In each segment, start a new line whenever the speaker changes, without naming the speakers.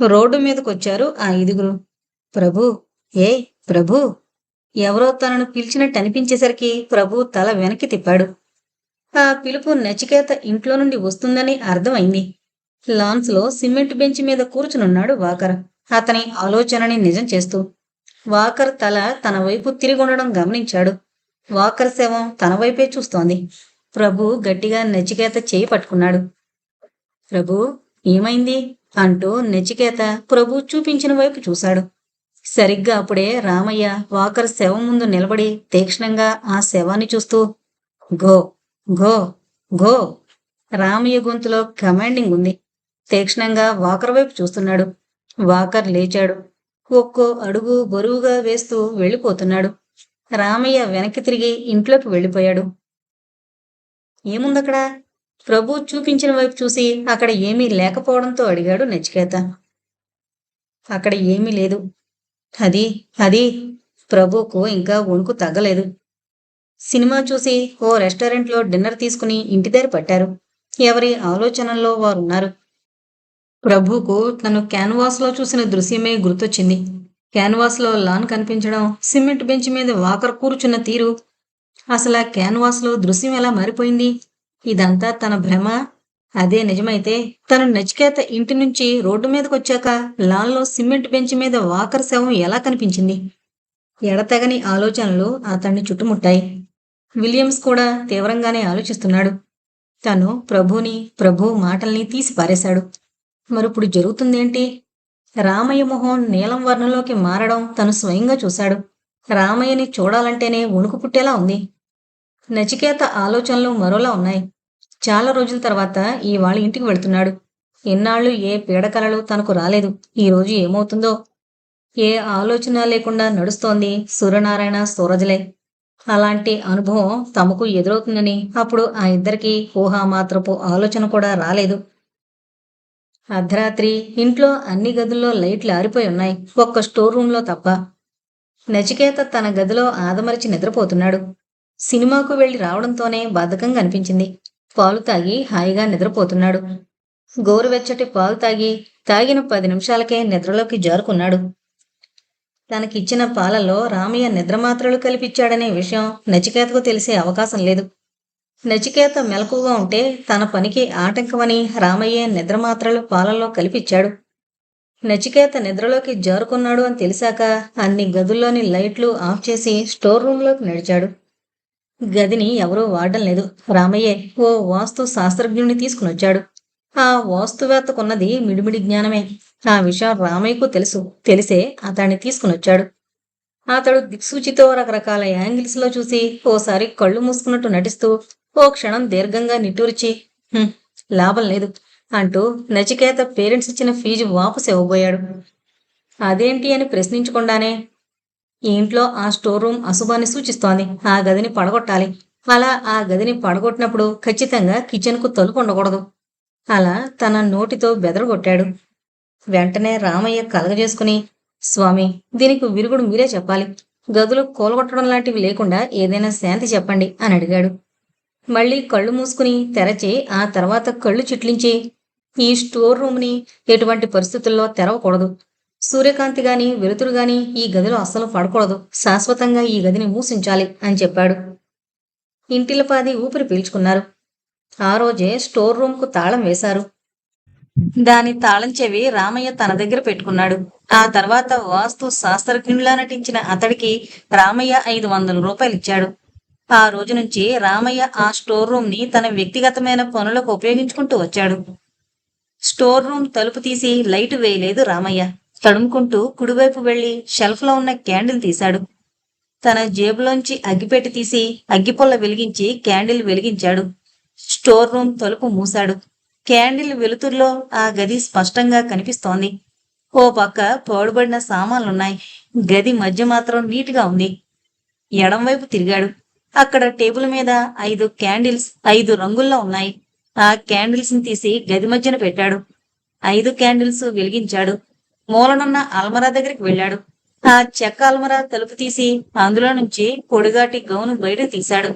Road మీదకొచ్చారు ఆ ఐదుగురు. ప్రభు ఏ ప్రభు? ఎవరో తనను పిలిచినట్టు అనిపించేసరికి ప్రభు తల వెనక్కి తిప్పాడు. ఆ పిలుపు నచికేత ఇంట్లో నుండి వస్తుందని అర్థమైంది. లాన్స్లో సిమెంట్ బెంచ్ మీద కూర్చునున్నాడు వాకర్. అతని ఆలోచనని నిజం చేస్తూ వాకర్ తల తన వైపు తిరిగుండడం గమనించాడు. వాకర్ శవం తన వైపే చూస్తోంది. ప్రభు గట్టిగా నచికేత చేయి పట్టుకున్నాడు. ప్రభు ఏమైంది? అంటూ నచికేత ప్రభు చూపించిన వైపు చూశాడు. సరిగ్గా అప్పుడే రామయ్య వాకర్ శవం ముందు నిలబడి తీక్షణంగా ఆ శవాన్ని చూస్తూ గో గో గో రామయ్య గొంతులో కమాండింగ్ ఉంది. తీక్షణంగా వాకర్ వైపు చూస్తున్నాడు. వాకర్ లేచాడు. ఒక్కో అడుగు బరువుగా వేస్తూ వెళ్ళిపోతున్నాడు. రామయ్య వెనక్కి తిరిగి ఇంట్లోకి వెళ్ళిపోయాడు. ఏముందక్కడ? ప్రభు చూపించిన వైపు చూసి అక్కడ ఏమీ లేకపోవడంతో అడిగాడు నచికేత. అక్కడ ఏమీ లేదు. అది అది ప్రభుకు ఇంకా వణుకు తగ్గలేదు. సినిమా చూసి ఓ రెస్టారెంట్లో డిన్నర్ తీసుకుని ఇంటి దగ్గర పట్టారు. ఎవరి ఆలోచనల్లో వారున్నారు. ప్రభుకు తను క్యాన్వాస్లో చూసిన దృశ్యమే గుర్తొచ్చింది. క్యాన్వాస్లో లాన్ కనిపించడం సిమెంట్ బెంచ్ మీద వాకర్ కూర్చున్న తీరు. అసలు ఆ క్యాన్వాస్లో దృశ్యం ఎలా మారిపోయింది? ఇదంతా తన భ్రమ. అదే నిజమైతే తను నచికేత ఇంటి నుంచి రోడ్డు మీదకి వచ్చాక లాన్లో సిమెంట్ బెంచ్ మీద వాకర్ శవం ఎలా కనిపించింది? ఎడతెగని ఆలోచనలు అతన్ని చుట్టుముట్టాయి. విలియమ్స్ కూడా తీవ్రంగానే ఆలోచిస్తున్నాడు. తను ప్రభుని ప్రభు మాటల్ని తీసి పారేశాడు. మరిప్పుడు జరుగుతుందేంటి? రామయ్య మొహం నీలం వర్ణంలోకి మారడం తను స్వయంగా చూశాడు. రామయ్యని చూడాలంటేనే వణుకు పుట్టేలా ఉంది. నచికేత ఆలోచనలు మరోలా ఉన్నాయి. చాలా రోజుల తర్వాత ఈ వాళ్ళ ఇంటికి వెళ్తున్నాడు. ఎన్నాళ్ళు ఏ పీడకలలు తనకు రాలేదు. ఈ రోజు ఏమవుతుందో? ఏ ఆలోచన లేకుండా నడుస్తోంది సూర్యనారాయణ సూరజలే. అలాంటి అనుభవం తమకు ఎదురవుతుందని అప్పుడు ఆ ఇద్దరికి ఊహామాత్రపు ఆలోచన కూడా రాలేదు. అర్ధరాత్రి ఇంట్లో అన్ని గదుల్లో లైట్లు ఆరిపోయి ఉన్నాయి. ఒక్క స్టోర్ రూంలో తప్ప. నచికేత తన గదిలో ఆదమరిచి నిద్రపోతున్నాడు. సినిమాకు వెళ్ళి రావడంతోనే బద్ధకంగా అనిపించింది. పాలు తాగి హాయిగా నిద్రపోతున్నాడు. గోరువెచ్చటి పాలు తాగి తాగిన పది నిమిషాలకే నిద్రలోకి జారుకున్నాడు. తనకిచ్చిన పాలలో రామయ్య నిద్రమాత్రలు కల్పించాడనే విషయం నచికేతకు తెలిసే అవకాశం లేదు. నచికేత మెలకుగా ఉంటే తన పనికి ఆటంకమని రామయ్య నిద్రమాత్రలు పాలల్లో కలిపిచ్చాడు. నచికేత నిద్రలోకి జారుకున్నాడు అని తెలిసాక అన్ని గదుల్లోని లైట్లు ఆఫ్ చేసి స్టోర్ రూంలోకి నడిచాడు. గదిని ఎవరూ వాడడం లేదు రామయ్యే ఓ వాస్తు శాస్త్రజ్ఞుని తీసుకునొచ్చాడు ఆ వాస్తువేత్తకున్నది మిడిమిడి జ్ఞానమే. ఆ విషయం రామయ్యకు తెలుసు. తెలిసే అతన్ని తీసుకునొచ్చాడు అతడు దిక్సూచితో రకరకాల యాంగిల్స్లో చూసి ఓసారి కళ్ళు మూసుకున్నట్టు నటిస్తూ ఓ క్షణం దీర్ఘంగా నిట్టూర్చి లాభం లేదు అంటూ నచికేత పేరెంట్స్ ఇచ్చిన ఫీజు వాపసు ఇవ్వబోయాడు. అదేంటి అని ప్రశ్నించకుండానే ఈ ఇంట్లో ఆ స్టోర్ రూమ్ అశుభాన్ని సూచిస్తోంది. ఆ గదిని పడగొట్టాలి. అలా ఆ గదిని పడగొట్టినప్పుడు ఖచ్చితంగా కిచెన్కు తలుపు ఉండకూడదు. అలా తన నోటితో బెదరగొట్టాడు. వెంటనే రామయ్య కలగజేసుకుని స్వామి దీనికి విరుగుడు మీరే చెప్పాలి. గదులు కూలగొట్టడం లాంటివి లేకుండా ఏదైనా శాంతి చెప్పండి అని అడిగాడు. మళ్ళీ కళ్ళు మూసుకుని తెరచి ఆ తర్వాత కళ్ళు చిట్లించి ఈ స్టోర్ రూమ్ని ఎటువంటి పరిస్థితుల్లో తెరవకూడదు. సూర్యకాంతి గాని వెలుతురు గాని ఈ గదిలో అస్సలు పడకూడదు. శాశ్వతంగా ఈ గదిని మూసించాలి అని చెప్పాడు. ఇంటిలపాది ఊపిరి పీల్చుకున్నారు. ఆ రోజే స్టోర్ రూమ్కు తాళం వేశారు. దాని తాళం చెవి రామయ్య తన దగ్గర పెట్టుకున్నాడు. ఆ తర్వాత వాస్తు శాస్త్రజ్ఞులా నటించిన అతడికి రామయ్య ఐదు వందల రూపాయలు ఇచ్చాడు. ఆ రోజు నుంచి రామయ్య ఆ స్టోర్ రూమ్ని తన వ్యక్తిగతమైన పనులకు ఉపయోగించుకుంటూ వచ్చాడు. స్టోర్ రూమ్ తలుపు తీసి లైట్ వేయలేదు రామయ్య. తడుముకుంటూ కుడివైపు వెళ్ళి షెల్ఫ్లో ఉన్న క్యాండిల్ తీశాడు. తన జేబులోంచి అగ్గిపెట్టి తీసి అగ్గిపొల్ల వెలిగించి క్యాండిల్ వెలిగించాడు. స్టోర్ రూమ్ తలుపు మూశాడు. క్యాండిల్ వెలుతురులో ఆ గది స్పష్టంగా కనిపిస్తోంది. ఓ పక్క పోడుబడిన సామాన్లున్నాయి. గది మధ్య మాత్రం నీట్గా ఉంది. ఎడంవైపు తిరిగాడు. అక్కడ టేబుల్ మీద ఐదు క్యాండిల్స్ ఐదు రంగుల్లో ఉన్నాయి. ఆ క్యాండిల్స్ని తీసి గది మధ్యన పెట్టాడు. ఐదు క్యాండిల్స్ వెలిగించాడు. మూలనున్న అల్మరా దగ్గరికి వెళ్ళాడు. ఆ చెక్క అల్మరా తలుపు తీసి అందులో నుంచి పొడిగాటి గౌను బయట తీశాడు.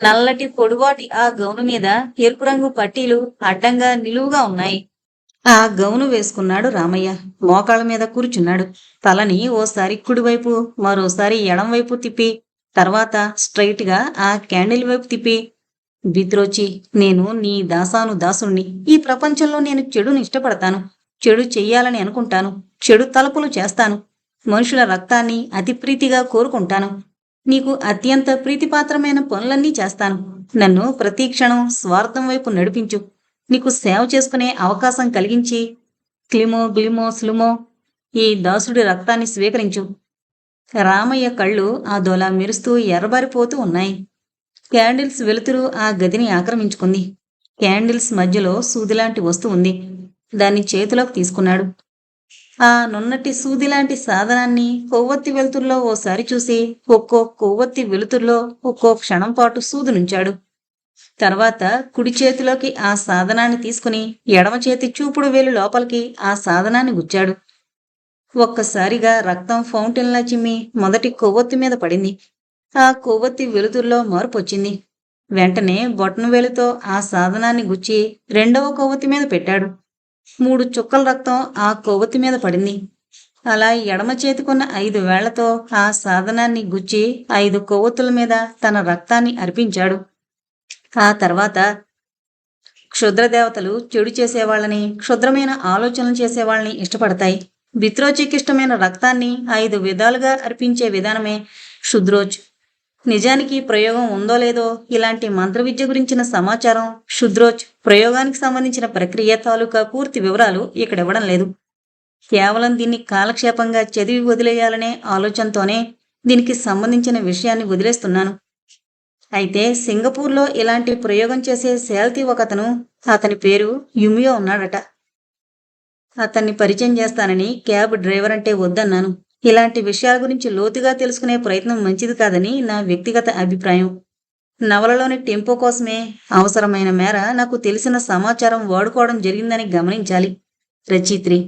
నల్లటి పొడువాటి ఆ గౌను మీద ఎరుపు రంగు పట్టీలు అడ్డంగా నిలువుగా ఉన్నాయి. ఆ గౌను వేసుకున్నాడు రామయ్య. మోకాళ్ళ మీద కూర్చున్నాడు. తలని ఓసారి కుడివైపు మరోసారి ఎడం వైపు తిప్పి తర్వాత స్ట్రైట్గా ఆ క్యాండిల్ వైపు తిప్పి బిత్రోచి నేను నీ దాసాను దాసుణ్ణి ఈ ప్రపంచంలో నేను చెడుని ఇష్టపడతాను. చెడు చెయ్యాలని అనుకుంటాను. చెడు తలుపులు చేస్తాను. మనుషుల రక్తాన్ని అతి ప్రీతిగా కోరుకుంటాను. నీకు అత్యంత ప్రీతిపాత్రమైన పనులన్నీ చేస్తాను. నన్ను ప్రతీక్షణం స్వార్థం వైపు నడిపించు. నీకు సేవ చేసుకునే అవకాశం కలిగించి క్లిమో గ్లిమో స్లుమో ఈ దాసుడి రక్తాన్ని స్వీకరించు. రామయ్య కళ్ళు ఆ దొల మెరుస్తూ ఎర్రబారిపోతూ ఉన్నాయి. క్యాండిల్స్ వెలుతురు ఆ గదిని ఆక్రమించుకుంది. క్యాండిల్స్ మధ్యలో సూదిలాంటి వస్తువు ఉంది దాన్ని చేతిలోకి తీసుకున్నాడు. ఆ నున్నటి సూది లాంటి సాధనాన్ని కొవ్వొత్తి వెలుతుల్లో ఓసారి చూసి ఒక్కో కొవ్వొత్తి వెలుతుల్లో ఒక్కో క్షణం పాటు సూది నుంచాడు. తర్వాత కుడి చేతిలోకి ఆ సాధనాన్ని తీసుకుని ఎడమ చేతి చూపుడు వేలు లోపలికి ఆ సాధనాన్ని గుచ్చాడు. ఒక్కసారిగా రక్తం ఫౌంటైన్లా చిమ్మి మొదటి కొవ్వొత్తి మీద పడింది. ఆ కొవ్వొత్తి వెలుతుల్లో మార్పు వచ్చింది వెంటనే బొట్టను వేలుతో ఆ సాధనాన్ని గుచ్చి రెండవ కొవ్వొత్తి మీద పెట్టాడు. మూడు చుక్కల రక్తం ఆ కొవ్వొత్తి మీద పడింది. అలా ఎడమ చేతికున్న ఐదు వేళ్ళతో ఆ సాధనాన్ని గుచ్చి ఐదు కొవ్వొత్తుల మీద తన రక్తాన్ని అర్పించాడు. ఆ తర్వాత క్షుద్రదేవతలు చెడు చేసేవాళ్ళని క్షుద్రమైన ఆలోచనలు చేసేవాళ్ళని ఇష్టపడతాయి. బిత్రోచికిష్టమైన రక్తాన్ని ఐదు విధాలుగా అర్పించే విధానమే క్షుద్రోచ్. నిజానికి ప్రయోగం ఉందో లేదో ఇలాంటి మంత్ర విద్య గురించిన సమాచారం క్షుద్రోచ్ ప్రయోగానికి సంబంధించిన ప్రక్రియ తాలూకా పూర్తి వివరాలు ఇక్కడ ఇవ్వడం లేదు. కేవలం దీన్ని కాలక్షేపంగా చదివి వదిలేయాలనే ఆలోచనతోనే దీనికి సంబంధించిన విషయాన్ని వదిలేస్తున్నాను. అయితే సింగపూర్లో ఇలాంటి ప్రయోగం చేసే శాల్తీ ఒకతను అతని పేరు యుమియో ఉన్నాడట. అతన్ని పరిచయం చేస్తానని క్యాబ్ డ్రైవర్ అంటే వద్దన్నాను. ఇలాంటి విషయాల గురించి లోతుగా తెలుసుకునే ప్రయత్నం మంచిది కాదని నా వ్యక్తిగత అభిప్రాయం. నవలలోని టెంపో కోసమే అవసరమైన మేర నాకు తెలిసిన సమాచారం వాడుకోవడం జరిగిందని గమనించాలి. రచయిత్రి.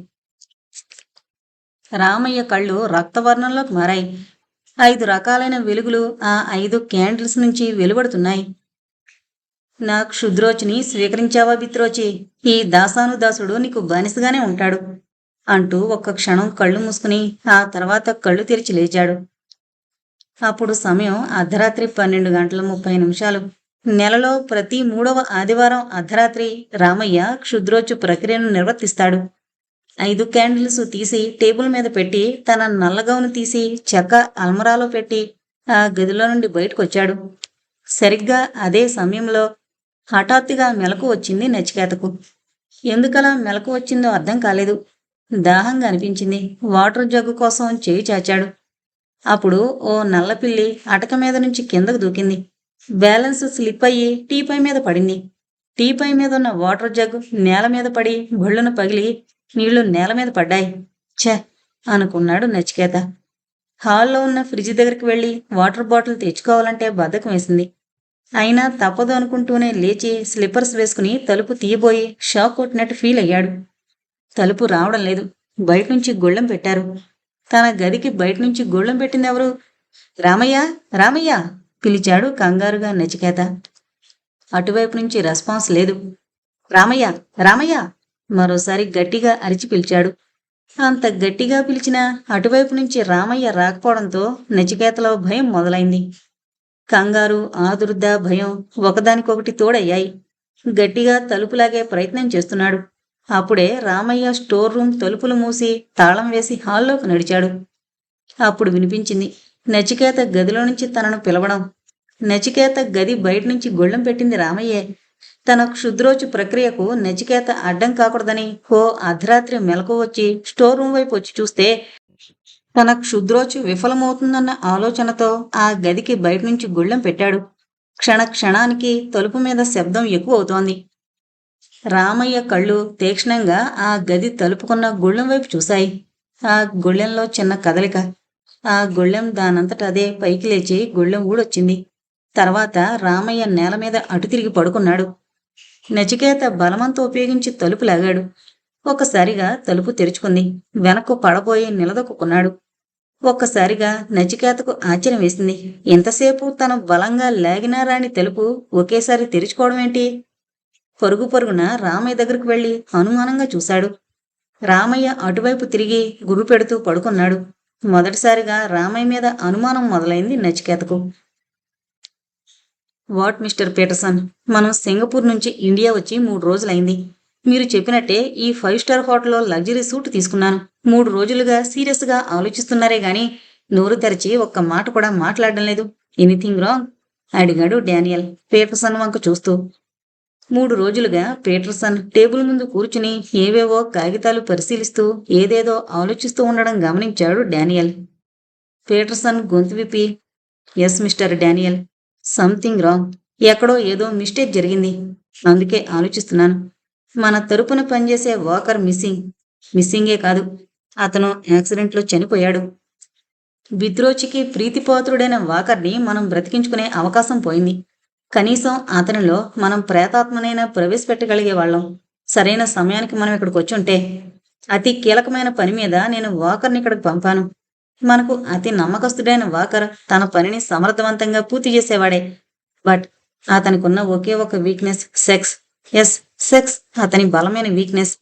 రామయ్య కళ్ళు రక్తవర్ణంలోకి మారాయి. ఐదు రకాలైన వెలుగులు ఆ ఐదు క్యాండిల్స్ నుంచి వెలువడుతున్నాయి. నా క్షుద్రోచిని స్వీకరించావా బిత్రోచి ఈ దాసానుదాసుడు నీకు బానిసగానే ఉంటాడు. అంటూ ఒక్క క్షణం కళ్ళు మూసుకుని ఆ తర్వాత కళ్ళు తెరిచి లేచాడు. అప్పుడు సమయం అర్ధరాత్రి పన్నెండు గంటల ముప్పై నిమిషాలు. నెలలో ప్రతి మూడవ ఆదివారం అర్ధరాత్రి రామయ్య క్షుద్రోచ్చు ప్రక్రియను నిర్వర్తిస్తాడు. ఐదు క్యాండిల్స్ తీసి టేబుల్ మీద పెట్టి తన నల్లగౌను తీసి చెక్క అల్మరాలో పెట్టి ఆ గదిలో నుండి బయటకు వచ్చాడు సరిగ్గా అదే సమయంలో హఠాత్తుగా మెలకు వచ్చింది నచికేతకు ఎందుకలా మెలకు వచ్చిందో అర్థం కాలేదు. దాహంగా అనిపించింది. వాటర్ జగ్గు కోసం చేయి చాచాడు. అప్పుడు ఓ నల్లపిల్లి అటక మీద నుంచి కిందకు దూకింది. బ్యాలెన్స్ స్లిప్ అయ్యి టీపై మీద పడింది. టీపై మీద ఉన్న వాటర్ జగ్గు నేల మీద పడి బొళ్ళను పగిలి నీళ్ళు నేల మీద పడ్డాయి. ఛే! అనుకున్నాడు నచికేత. హాల్లో ఉన్న ఫ్రిడ్జ్ దగ్గరికి వెళ్ళి వాటర్ బాటిల్ తెచ్చుకోవాలంటే బద్ధకం వేసింది. అయినా తప్పదు అనుకుంటూనే లేచి స్లిప్పర్స్ వేసుకుని తలుపు తీయబోయి షాక్ కొట్టినట్టు ఫీల్ అయ్యాడు. తలుపు రావడం లేదు. బయట నుంచి గొళ్ళెం పెట్టారు. తన గదికి బయట నుంచి గొళ్ళెం పెట్టింది ఎవరు రామయ్య? రామయ్య? పిలిచాడు కంగారుగా నచికేత. అటువైపు నుంచి రెస్పాన్స్ లేదు. రామయ్య? రామయ్య? మరోసారి గట్టిగా అరిచి పిలిచాడు. అంత గట్టిగా పిలిచిన అటువైపు నుంచి రామయ్య రాకపోవడంతో నచికేతలో భయం మొదలైంది. కంగారు ఆదుర్ద భయం ఒకదానికొకటి తోడయ్యాయి. గట్టిగా తలుపులాగే ప్రయత్నం చేస్తున్నాడు. అప్పుడే రామయ్య స్టోర్ రూమ్ తలుపులు మూసి తాళం వేసి హాల్లోకి నడిచాడు. అప్పుడు వినిపించింది నచికేత గదిలో నుంచి తనను పిలవడం. నచికేత గది బయట నుంచి గొళ్ళెం పెట్టింది రామయ్యే. తన క్షుద్రోచు ప్రక్రియకు నచికేత అడ్డం కాకూడదని హో అర్ధరాత్రి మెలకు వచ్చి స్టోర్ రూమ్ వైపు వచ్చి చూస్తే తన క్షుద్రోచు విఫలమవుతుందన్న ఆలోచనతో ఆ గదికి బయట నుంచి గుళ్ళెం పెట్టాడు. క్షణ క్షణానికి తలుపు మీద శబ్దం ఎక్కువ అవుతోంది రామయ్య కళ్ళు తీక్షణంగా ఆ గది తలుపుకున్న గుళ్ళెం వైపు చూశాయి. ఆ గుళ్ళెంలో చిన్న కదలిక. ఆ గుళ్ళెం దానంతట అదే పైకి లేచి గుళ్ళెం ఊడొచ్చింది. తర్వాత రామయ్య నేల మీద అటు తిరిగి పడుకున్నాడు. నచికేత బలమంతా ఉపయోగించి తలుపు లాగాడు. ఒక్కసారిగా తలుపు తెరుచుకుంది. వెనక్కు పడబోయి నిలదొక్కున్నాడు. ఒక్కసారిగా నచికేతకు ఆశ్చర్యం వేసింది. ఎంతసేపు తను బలంగా లాగినా రాని తలుపు ఒకేసారి తెరుచుకోవడం ఏంటి? పరుగు పరుగున రామయ్య దగ్గరకు వెళ్ళి అనుమానంగా చూశాడు. రామయ్య అటువైపు తిరిగి గురు పెడుతూ పడుకున్నాడు. మొదటిసారిగా రామయ్య మీద అనుమానం మొదలైంది నచికేతకు. What mister Peterson? మనం సింగపూర్ నుంచి ఇండియా వచ్చి మూడు రోజులైంది. మీరు చెప్పినట్టే ఈ ఫైవ్ స్టార్ హోటల్లో లగ్జరీ సూట్ తీసుకున్నాను. మూడు రోజులుగా సీరియస్గా ఆలోచిస్తున్నారే గాని నోరు తెరిచి ఒక్క మాట కూడా మాట్లాడడం లేదు. ఎనీథింగ్ రాంగ్ అడిగాడు డానియల్ పీటర్సన్ వంక చూస్తూ. మూడు రోజులుగా పీటర్సన్ టేబుల్ ముందు కూర్చుని ఏవేవో కాగితాలు పరిశీలిస్తూ ఏదేదో ఆలోచిస్తూ ఉండడం గమనించాడు డానియల్. పీటర్సన్ గొంతు విప్పి yes mister Daniel. Something wrong. ఎక్కడో ఏదో మిస్టేక్ జరిగింది. అందుకే ఆలోచిస్తున్నాను. మన తరపున పనిచేసే వాకర్ మిస్సింగ్. మిస్సింగే కాదు అతను యాక్సిడెంట్లో చనిపోయాడు. విద్రోచికి ప్రీతిపాత్రుడైన వాకర్ని మనం బ్రతికించుకునే అవకాశం పోయింది. కనీసం అతనిలో మనం ప్రేతాత్మనైనా ప్రవేశపెట్టగలిగే వాళ్ళం. సరైన సమయానికి మనం ఇక్కడికి వచ్చుంటే అతి కీలకమైన పని మీద నేను వాకర్ని ఇక్కడికి పంపాను. మనకు అతి నమ్మకస్తుడైన వాకర్ తన పనిని సమర్థవంతంగా పూర్తి చేసేవాడే. బట్ అతనికున్న ఒకే ఒక వీక్నెస్ సెక్స్. ఎస్ సెక్స్ అతని బలమైన వీక్నెస్.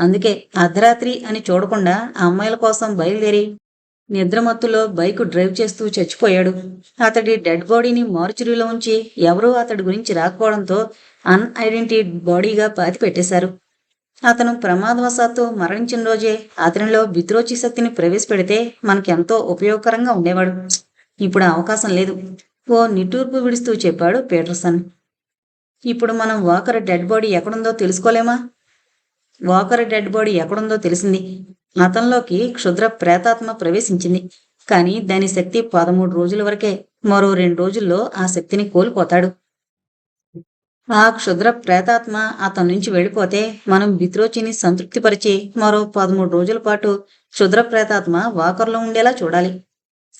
అందుకే అర్ధరాత్రి అని చూడకుండా ఆ అమ్మాయిల కోసం బయలుదేరి నిద్రమత్తులో బైక్ డ్రైవ్ చేస్తూ చచ్చిపోయాడు. అతడి డెడ్ బాడీని మార్చురీలో ఉంచి ఎవరూ అతడి గురించి రాకపోవడంతో అన్ఐడెంటిడ్ బాడీగా పాతి పెట్టేశారు. అతను ప్రమాదవశాత్తు మరణించిన రోజే అతనిలో విద్రోచి శక్తిని ప్రవేశపెడితే మనకెంతో ఉపయోగకరంగా ఉండేవాడు. ఇప్పుడు అవకాశం లేదు. ఓ నిట్టూర్పు విడుస్తూ చెప్పాడు పీటర్సన్. ఇప్పుడు మనం వాకర్ డెడ్ బాడీ ఎక్కడుందో తెలుసుకోలేమా? వాకర్ డెడ్ బాడీ ఎక్కడుందో తెలిసింది. అతనిలోకి క్షుద్ర ప్రేతాత్మ ప్రవేశించింది. కానీ దాని శక్తి పదమూడు రోజుల వరకే మరో రెండు రోజుల్లో ఆ శక్తిని కోల్పోతాడు. ఆ క్షుద్ర ప్రేతాత్మ అతని నుంచి వెళ్ళిపోతే మనం బిత్రోచిని సంతృప్తిపరిచి మరో పదమూడు రోజుల పాటు క్షుద్ర ప్రేతాత్మ వాకర్లో ఉండేలా చూడాలి.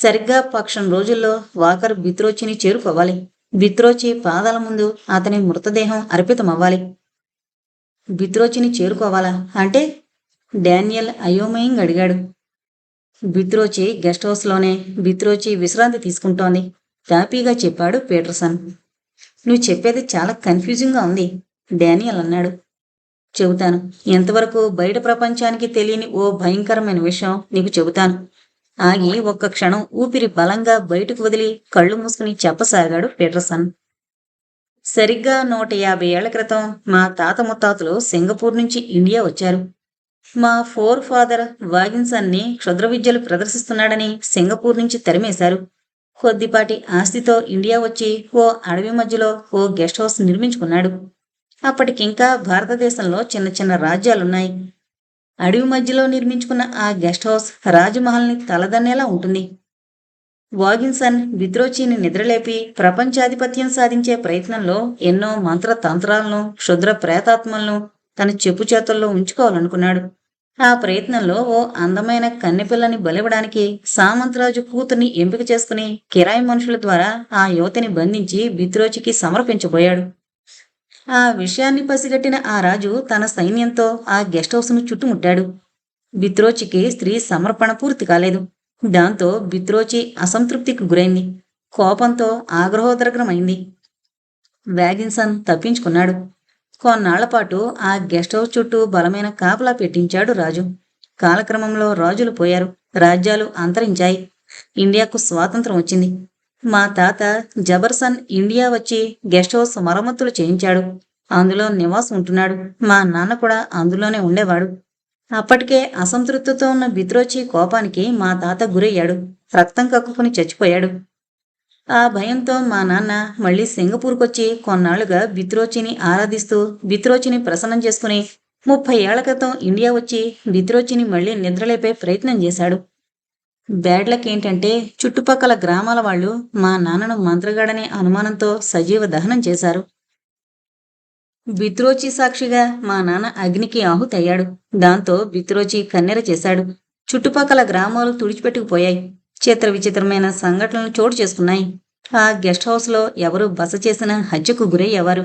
సరిగ్గా పక్షం రోజుల్లో వాకర్ బిత్రోచిని చేరుకోవాలి. బిత్రోచి పాదాల ముందు అతని మృతదేహం అర్పితమవ్వాలి. బిత్రోచిని చేరుకోవాలా అంటే డానియల్ అయోమయంగా అడిగాడు. బిత్రోచి గెస్ట్ హౌస్లోనే బిత్రోచి విశ్రాంతి తీసుకుంటోంది హ్యాపీగా చెప్పాడు పీటర్సన్. నువ్వు చెప్పేది చాలా కన్ఫ్యూజింగ్గా ఉంది డానియల్ అన్నాడు. చెబుతాను ఎంతవరకు బయట ప్రపంచానికి తెలియని ఓ భయంకరమైన విషయం నీకు చెబుతాను. ఆగి ఒక్క క్షణం ఊపిరి బలంగా బయటకు వదిలి కళ్ళు మూసుకుని చెప్పసాగాడు పీటర్సన్. సరిగ్గా నూట యాభై ఏళ్ళ క్రితం మా తాత ముత్తాతలు సింగపూర్ నుంచి ఇండియా వచ్చారు. మా ఫోర్ ఫాదర్ వాగిన్సన్ని క్షుద్ర విద్యలు ప్రదర్శిస్తున్నాడని సింగపూర్ నుంచి తరిమేశారు. కొద్దిపాటి ఆస్తితో ఇండియా వచ్చి ఓ అడవి మధ్యలో ఓ గెస్ట్ హౌస్ నిర్మించుకున్నాడు. అప్పటికింకా భారతదేశంలో చిన్న చిన్న రాజ్యాలున్నాయి. అడవి మధ్యలో నిర్మించుకున్న ఆ గెస్ట్ హౌస్ రాజమహల్ని తలదన్నేలా ఉంటుంది. వాగిన్సన్ విద్రోచిని నిద్రలేపి ప్రపంచాధిపత్యం సాధించే ప్రయత్నంలో ఎన్నో మంత్ర తంత్రాలను క్షుద్ర ప్రేతాత్మలను తన చెప్పు చేతుల్లో ఉంచుకోవాలనుకున్నాడు. ఆ ప్రయత్నంలో ఓ అందమైన కన్నెపిల్లని బలివ్వడానికి సామంతరాజు కూతుర్ని ఎంపిక చేసుకుని కిరాయి మనుషుల ద్వారా ఆ యువతిని బంధించి బిత్రోచికి సమర్పించబోయాడు. ఆ విషయాన్ని పసిగట్టిన ఆ రాజు తన సైన్యంతో ఆ గెస్ట్ హౌస్ను చుట్టుముట్టాడు. బిత్రోచికి స్త్రీ సమర్పణ పూర్తి కాలేదు. దాంతో బిత్రోచి అసంతృప్తికి గురైంది. కోపంతో ఆగ్రహోద్రగ్రమైంది వ్యాగిన్సన్ తప్పించుకున్నాడు. కొన్నాళ్ళపాటు ఆ గెస్ట్ హౌస్ చుట్టూ బలమైన కాపలా పెట్టించాడు రాజు. కాలక్రమంలో రాజులు పోయారు. రాజ్యాలు అంతరించాయి. ఇండియాకు స్వాతంత్రం వచ్చింది. మా తాత జబర్సన్ ఇండియా వచ్చి గెస్ట్ హౌస్ మరమ్మతులు చేయించాడు. అందులో నివాసం ఉంటున్నాడు. మా నాన్న కూడా అందులోనే ఉండేవాడు. అప్పటికే అసంతృప్తితో ఉన్న బిత్రోచి కోపానికి మా తాత గురయ్యాడు. రక్తం కక్కుకుని చచ్చిపోయాడు. ఆ భయంతో మా నాన్న మళ్ళీ సింగపూర్కొచ్చి కొన్నాళ్ళుగా బిత్రోచిని ఆరాధిస్తూ బిత్రోచిని ప్రసన్నం చేసుకుని ముప్పై ఏళ్ళ క్రితం ఇండియా వచ్చి బిత్రోచిని మళ్ళీ నిద్రలేపే ప్రయత్నం చేశాడు. బ్యాడ్ లక్ ఏంటంటే చుట్టుపక్కల గ్రామాల వాళ్ళు మా నాన్నను మంత్రగాడనే అనుమానంతో సజీవ దహనం చేశారు. బిత్రోచి సాక్షిగా మా నాన్న అగ్నికి ఆహుతయ్యాడు. దాంతో బిత్రోచి కన్నెర చేశాడు. చుట్టుపక్కల గ్రామాలు తుడిచిపెట్టుకుపోయాయి. చిత్ర విచిత్రమైన సంఘటనలు చోటు చేసుకున్నాయి. ఆ గెస్ట్ హౌస్లో ఎవరు బస చేసిన హత్యకు గురయ్యేవారు?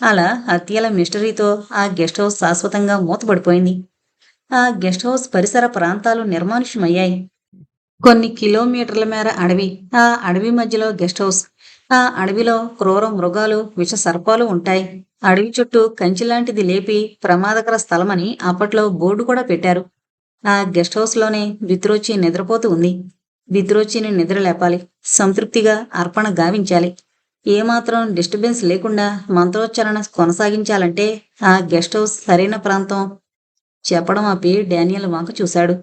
అలా హత్యల మిస్టరీతో ఆ గెస్ట్ హౌస్ శాశ్వతంగా మూతపడిపోయింది. ఆ గెస్ట్ హౌస్ పరిసర ప్రాంతాలు నిర్మానుష్యమయ్యాయి. కొన్ని కిలోమీటర్ల మేర అడవి ఆ అడవి మధ్యలో గెస్ట్ హౌస్ ఆ అడవిలో క్రూర మృగాలు విష సర్పాలు ఉంటాయి. అడవి చుట్టూ కంచి లాంటిది లేపి ప్రమాదకర స్థలమని అప్పట్లో బోర్డు కూడా పెట్టారు. ఆ గెస్ట్ హౌస్లోనే బిత్రోచి నిద్రపోతూ ఉంది. బిత్రోచిని నిద్ర లేపాలి. సంతృప్తిగా అర్పణ గావించాలి. ఏమాత్రం డిస్టర్బెన్స్ లేకుండా మంత్రోచ్చారణ కొనసాగించాలంటే ఆ గెస్ట్ హౌస్ సరైన ప్రాంతం. చెప్పడం ఆపి డానియల్ వంక చూశాడు.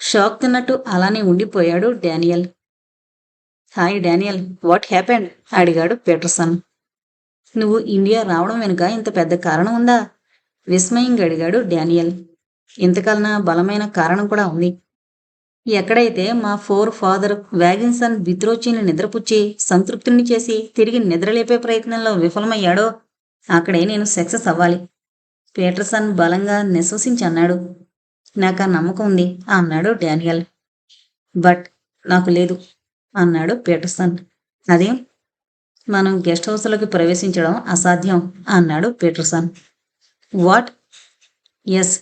షాక్ తిన్నట్టు అలానే ఉండిపోయాడు Daniel. Hi Daniel what happened? అడిగాడు పీటర్సన్. నువ్వు ఇండియా రావడం వెనుక ఇంత పెద్ద కారణం ఉందా? విస్మయంగా అడిగాడు డానియల్. ఇంతకన్నా బలమైన కారణం కూడా ఉంది. ఎక్కడైతే మా ఫోర్ ఫాదర్ వ్యాగిన్సన్ విత్రోచిని నిద్రపుచ్చి సంతృప్తిని చేసి తిరిగి నిద్రలేపే ప్రయత్నంలో విఫలమయ్యాడో అక్కడే నేను సక్సెస్ అవ్వాలి. పీటర్సన్ బలంగా నిశ్వసించి అన్నాడు. నాకు ఆ నమ్మకం ఉంది అన్నాడు డానియల్. బట్ నాకు లేదు అన్నాడు పీటర్సన్. అదేం? మనం గెస్ట్ హౌస్లోకి ప్రవేశించడం అసాధ్యం అన్నాడు పీటర్సన్. వాట్? ఎస్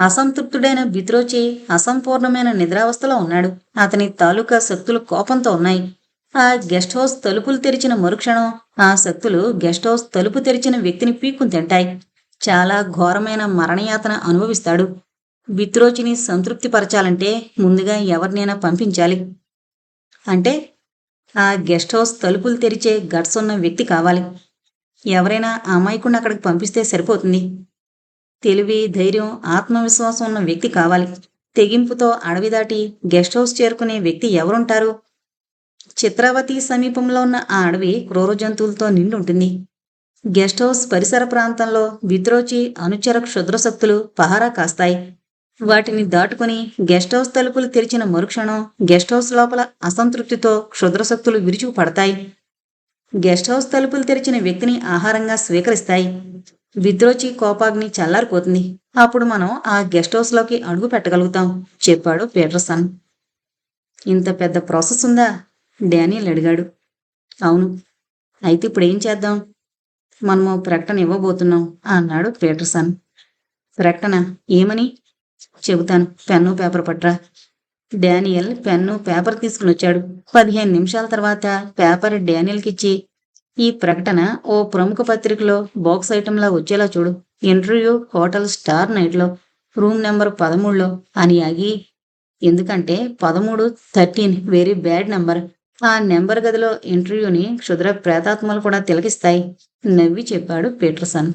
అసంతృప్తుడైన బిత్రోచి అసంపూర్ణమైన నిద్రావస్థలో ఉన్నాడు. అతని తాలూకా శక్తులు కోపంతో ఉన్నాయి. ఆ గెస్ట్ హౌస్ తలుపులు తెరిచిన మరుక్షణం ఆ శక్తులు గెస్ట్ హౌస్ తలుపు తెరిచిన వ్యక్తిని పీక్కుని తింటాయి. చాలా ఘోరమైన మరణయాతన అనుభవిస్తాడు. బిత్రోచిని సంతృప్తిపరచాలంటే ముందుగా ఎవరినైనా పంపించాలి. అంటే ఆ గెస్ట్ హౌస్ తలుపులు తెరిచే గట్స్ ఉన్న వ్యక్తి కావాలి. ఎవరైనా అమాయకుండా అక్కడికి పంపిస్తే సరిపోతుంది. తెలివి ధైర్యం ఆత్మవిశ్వాసం ఉన్న వ్యక్తి కావాలి. తెగింపుతో అడవి దాటి గెస్ట్ హౌస్ చేరుకునే వ్యక్తి ఎవరుంటారు? చిత్రావతి సమీపంలో ఉన్న ఆ అడవి క్రూర జంతువులతో నిండి ఉంటుంది. గెస్ట్ హౌస్ పరిసర ప్రాంతంలో విద్రోచి అనుచర క్షుద్రశక్తులు పహారా కాస్తాయి. వాటిని దాటుకుని గెస్ట్ హౌస్ తలుపులు తెరిచిన మరుక్షణం గెస్ట్ హౌస్ లోపల అసంతృప్తితో క్షుద్రశక్తులు విరుచుకుపడతాయి. గెస్ట్ హౌస్ తలుపులు తెరిచిన వ్యక్తిని ఆహారంగా స్వీకరిస్తాయి. విద్రోచి కోపాగ్ని చల్లారిపోతుంది. అప్పుడు మనం ఆ గెస్ట్ హౌస్లోకి అడుగు పెట్టగలుగుతాం చెప్పాడు పీటర్సన్. ఇంత పెద్ద ప్రాసెస్ ఉందా? డానియల్ అడిగాడు. అవును. అయితే ఇప్పుడు ఏం చేద్దాం? మనము ప్రకటన ఇవ్వబోతున్నాం అన్నాడు పీటర్సన్. ప్రకటన? ఏమని? చెబుతాను. పెన్ను పేపర్ పట్రా. డానియల్ పెన్ను పేపర్ తీసుకుని వచ్చాడు. పదిహేను నిమిషాల తర్వాత పేపర్ డానియల్కిచ్చి ఈ ప్రకటన ఓ ప్రముఖ పత్రికలో బాక్స్ ఐటెంలా వచ్చేలా చూడు. ఇంటర్వ్యూ హోటల్ స్టార్ నైట్లో రూమ్ నెంబర్ పదమూడులో అని ఆగి ఎందుకంటే పదమూడు థర్టీన్ వెరీ బ్యాడ్ నెంబర్. ఆ నెంబర్ గదిలో ఇంటర్వ్యూని క్షుద్ర ప్రేతాత్మలు కూడా తిలకిస్తాయి నవ్వి చెప్పాడు పీటర్సన్.